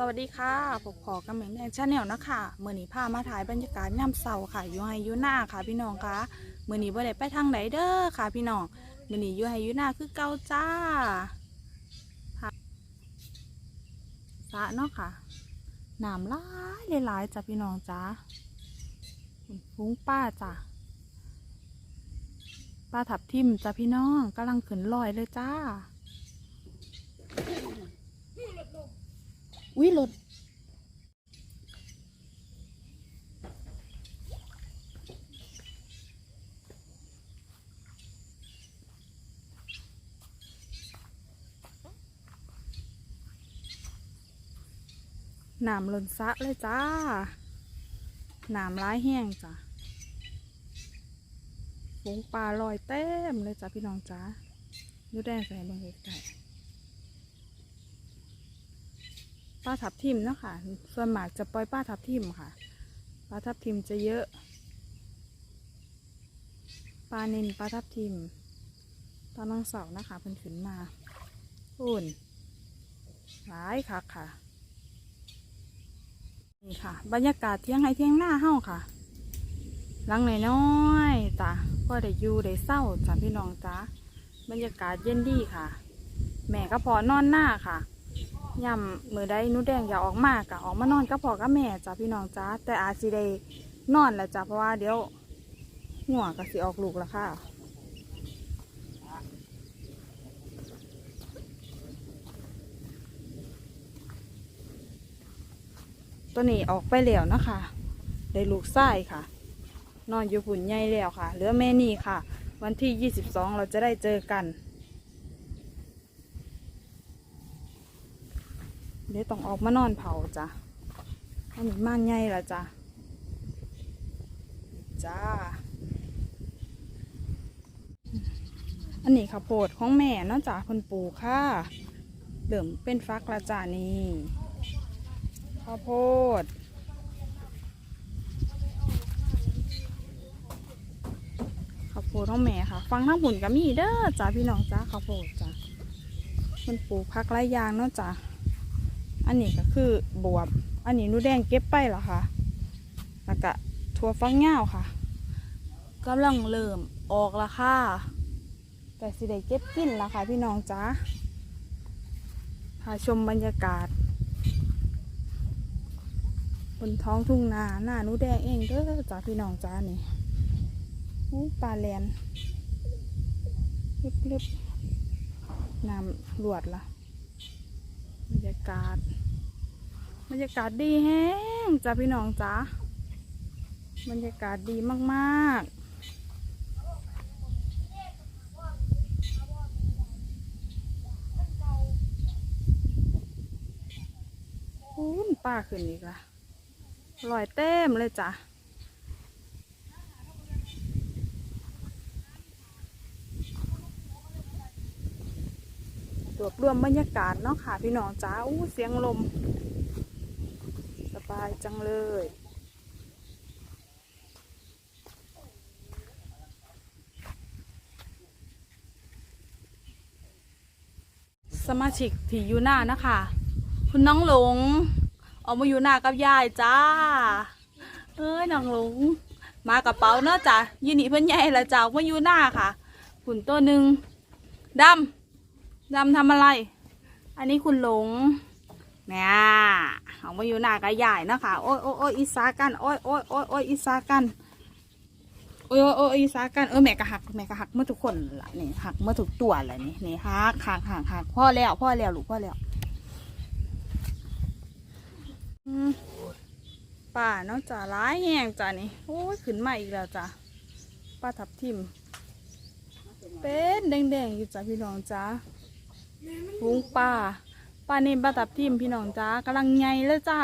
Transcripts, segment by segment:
สวัสดีค่ะพบพอกับเมือนแอนชาแนลนะคะเมื่อนี้พามาถ่ายบรรยากาศย่ำเสาค่ะยูไฮยูนาค่ะพี่น้องคะเมื่อนี้บ่ได้ไปทางไหนเด้อค่ะ พี่น้องเมื่อนี้ยูไฮยูนาคือเก่าจ้าค่ะสะเนาะค่ะน้ำลายหลายจ้ะพี่น้องจ้าฟุ้งป้าจ้ะป้าทับทิมจ้ะพี่น้องกำลังขึ้นลอยเลยจ้า อุ้ยรถน้ำล้นสะเลยจ้าน้ำร้ายแห้งจ้ะฝูงปลาลอยเต็มเลยจ้ะพี่น้องจ้าดูแดงใส่ลงไกลๆ ปลาทับทิมเนาะค่ะ ส่วนมากจะปล่อยปลาทับทิมค่ะปลาทับทิมจะเยอะ ปลาเนินปลาทับทิมปลาน้องเสานะคะเพิ่นขึ้นมาอุ่นหลายค่ะค่ะ นี่ค่ะ บรรยากาศเที่ยงให้เที่ยงหน้าเฮ้าค่ะลังน้อยๆจ้ะก็ได้อยู่ได้เศร้าจ้ะพี่น้องจ้ะบรรยากาศเย็นดีค่ะ แม่ก็พอนอนหน้าค่ะ ย่ำมือได้นูแดงอย่าออกมากะออกมานอนกับพ่อกับแม่จ้ะพี่น้องจ้าแต่อาจสิได้นอนแหละจ้ะเพราะว่าเดี๋ยวหัวก็สิออกลูกแล้วค่ะตัวนี้ออกไปแล้วนะคะ ได้ลูกไส้ค่ะ นอนอยู่หุ่นใหญ่แล้วค่ะ เหลือแม่นี่ค่ะ วันที่ 22 เราจะได้เจอกัน เดี๋ยต้องออกมานอนเผาจ้ะอันนี้ม่านใหญ่ละจ้ะจ้า อันนี้ข้าวโพดของแม่นาะจ้ะคนปลูกค่ะเดิมเป็นฟักละจ้ะนี่ข้าวโพดข้าวโพดของแม่ค่ะ ฟังทั้งหุ่นก็มีเด้อจ้ะพี่น้องจ้าข้าวโพดจ้ะคนปลูกพักไรยางเนาะจ้ะ อันนี้ก็คือบวบ อันนี้นูแดงเก็บไปเหรอคะแล้วก็ถั่วฟักยาวค่ะกำลังเริ่มออกและค่ะ แต่สิได้เก็บกินและค่ะพี่น้องจ้าพาชมบรรยากาศ บนท้องทุ่งนาหน้านูแดงเองเด้อจ้าพี่น้องจ้านี่ปลาแลนลึบๆน้ำหลวดละ บรรยากาศ บรรยากาศดีแห้งจ้าพี่น้องจ้าบรรยากาศดีมากๆคุณป้าขึ้นอีกละลอยเต็มเลยจ้ะ รวบรวมบรรยากาศเนาะค่ะพี่น้องจ้าอู้เสียงลม สบายจังเลย สมาชิกที่อยู่หน้านะคะ คุณน้องหลง ออกมาอยู่หน้ากับยายจ้า เอ้ยน้องหลง มากระเป๋าเนาะจ้ะยินดีเพื่อนใหญ่ละจ้ามาอยู่หน้าค่ะขุนตัวหนึ่งดำ ดำทำอะไร อันนี้คุณหลงเนี่ยออกมาอยู่หน้ากับยายเนะคะโอ้ยโอ้ยโอ้ยอีสากันโอ้ยโอ้ยโอ้ยโอ้ยอีสากันโอ้ยโอ้ยโอ้ยอีสากันเออแม่ก็หักแม่ก็หักเมื่อทุกคนละนี่หักเมื่อทุกตัวเลยนี่นี่หักหักหักหักพ่อแล้วพ่อแล้วลูกพ่อแล้วป่าเนาะจ้ะร้ายแห้งจ้ะนี่โอ้ยขึ้นมาอีกแล้วจ้ะป้าทับทิมเป็นแดงๆอยู่จ้ะพี่น้องจ้า หุงป่าป่านี่ป้าทับทิมพี่น้องจ้ากำลังใหญ่เลยจ้า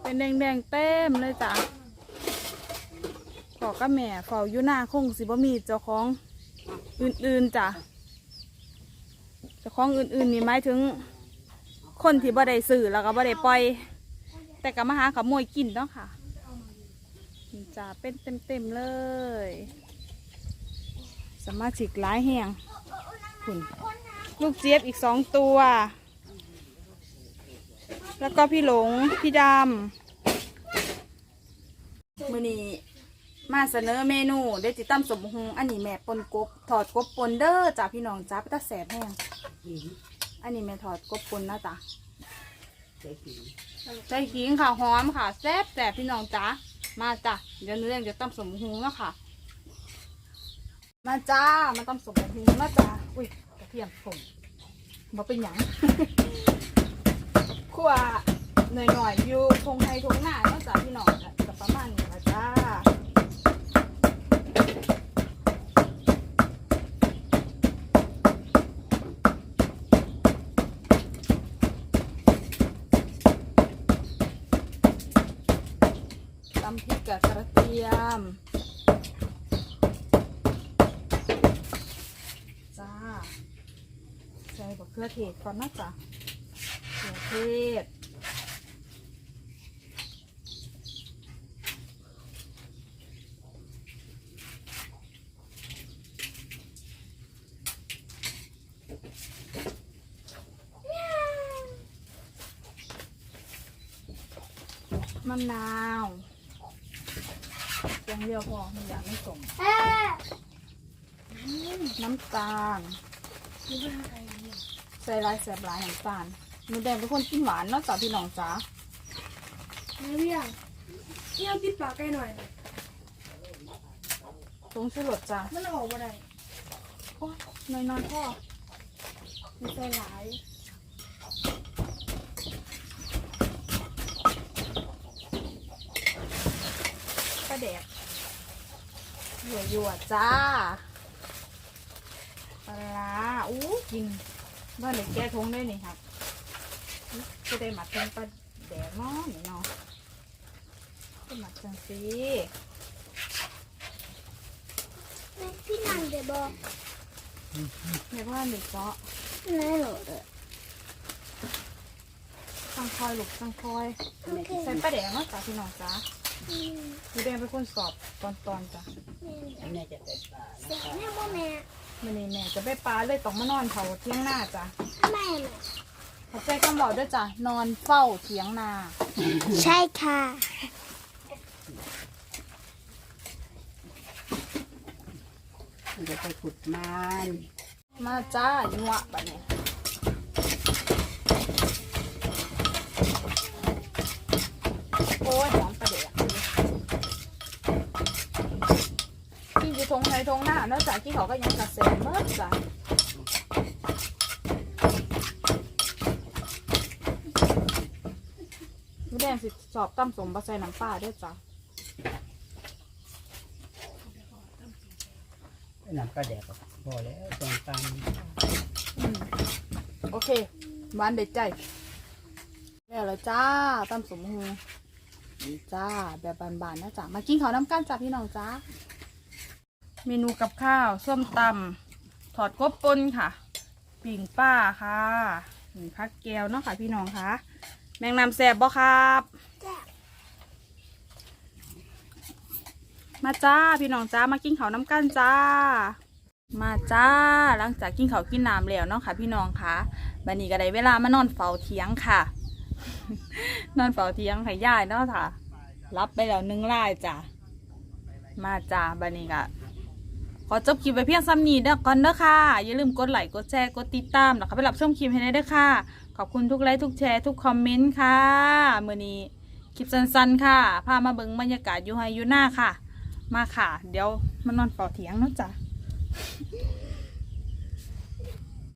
เป็นแดงๆเต็มเลยจ้าขอกับแม่เฝ้าอยู่หน้าคงสิบมีเจ้าของอื่นๆจ้ะเจ้าของอื่นๆนี่หมายถึง คนที่บ่ได้ซื้อแล้วก็บ่ได้ปล่อย แต่ก็มาหาขโมยกินเนาะค่ะจ้าเป็นเต็มๆเลย สมาชิกหลายแห่งคุณลูกเจี๊ยบอีกสองตัว แล้วก็พี่หลง พี่ดำมือนี้มาเสนอเมนูเดี๋ยวจิตั้มสมหงอันนี้แม่ปนกบถอดกบปนเด้อจ้าพี่น้องจ้าไปตาแสบแห้งอันนี้แม่ถอดกบปนนะจ้าใจขิงค่ะหอมค่ะแซ่บแซ่บพี่น้องจ้ามาจ้าเดี๋ยวหนูเรียงจะตั้มสมหงแล้วค่ะ มาจ้า มาตั้มสมหงนะจ้า อุ้ยกระเทียมผงมาเป็นหยังขัวหน่อยๆอยู่ทงไทยทงหน้าเนอกจากพี่น้องอะกับประมาณนี้ละจ้าตำพริกกับกระเทียม จ้า ใส่บะเขือเท ศก่อนนะจ๊ะเขือเทศมะนาวอย่างเดียวพอไม่อยากไม่สมน้ำตาล ใส่ลายแสบหลายน้ำตาลหนูแดงเป็นคนกินหวานเนอกจากพี่น้องจ้าไม่เรียงเรียงติดปากใกล้หน่อยนะตรงชูรสจ้ามันออกมาได้โอ้ยน้อยน้อยๆพ่อมีใส่หลายกระเดกหยวยวๆจ้าปลาร้าอู้กิน บ้านเด็กแก้ทงได้นี่ครับจะได้หมัดเป็นปลาแดกเนาะนี่เนาะก็หมัดจังสิพี่นันเดี๋ยวบอกเรียกว่าเด็กเจาะแม่หนูเด้อสังคอยลูกสังคอยโอเคใส่ปลาแดงเนาะจ้าพี่น้องจ้าหนูแดงเป็นคนสอบตอนตอนๆจ้ะแม่จะเป็นปลาเสียแม่บ่แม่ มันนี่แม่จะไปปลาเลยต้องมานอนเผาเที่ยงหน้าจ้ะแม่แม่ขอบใจคำบอกด้วยจ้ะนอนเฝ้าเถียงนา ใช่ค่ะมันจะไปขุดมันมาจ้ายัวบะเนี่ยโอ้ยหอมประเดี๋ยวกินอยู่ท งไทยทงหน้าแล้วจ้ะที่เขาก็ยังกระเซ็นเมื่อจ้ะหมูแดงสิสอบตั้มสมบะใส่น้ำปลาด้วยจ้ะน้ำก็แดกก็พอแล้วตอนตังอืมโอเคหวานเด็ดใจแล้วละจ้าตำสมหูนี่จ้าแบบบานๆนะจ้ามากินข้าวน้ำกันจ้าพี่น้องจ้า เมนูกับข้าว ส้มตำถอดกบปนค่ะ ปิ่งป้าค่ะนี่พักแก้วเนาะค่ะพี่น้องค่ะ แมงนำแสบบ่ครับจ้ะมาจ้าพี่น้องจ้ามากินเขาน้ำกันจ้า มาจ้าหลังจากกินเขากินน้ำแล้วเนาะค่ะ พี่น้องค่ะบันนี้ก็ได้เวลามานอนเฝ้าเทียงค่ะ นอนเฝ้าเทียงให้ย่ายเนาะค่ะ รับไปแล้วหนึ่งรายจ้ะมาจ้าบันนี้ก็ ขอจบคลิปไปเพียงซ้ำนี้เด้อก่อนเด้อค่ะ อย่าลืมกดไลค์กดแชร์กดติดตามแล้วก็ไปรับชมคลิปให้ได้เด้อค่ะ ขอบคุณทุกไลค์ทุกแชร์ทุกคอมเมนต์ค่ะมือนี้คลิปสั้นๆ ค่ะพามาเบิ่งบรรยากาศอยู่ไฮยูน่าค่ะ มาค่ะ เดี๋ยวมานอนเป่าเถียงเนาะจ้ะ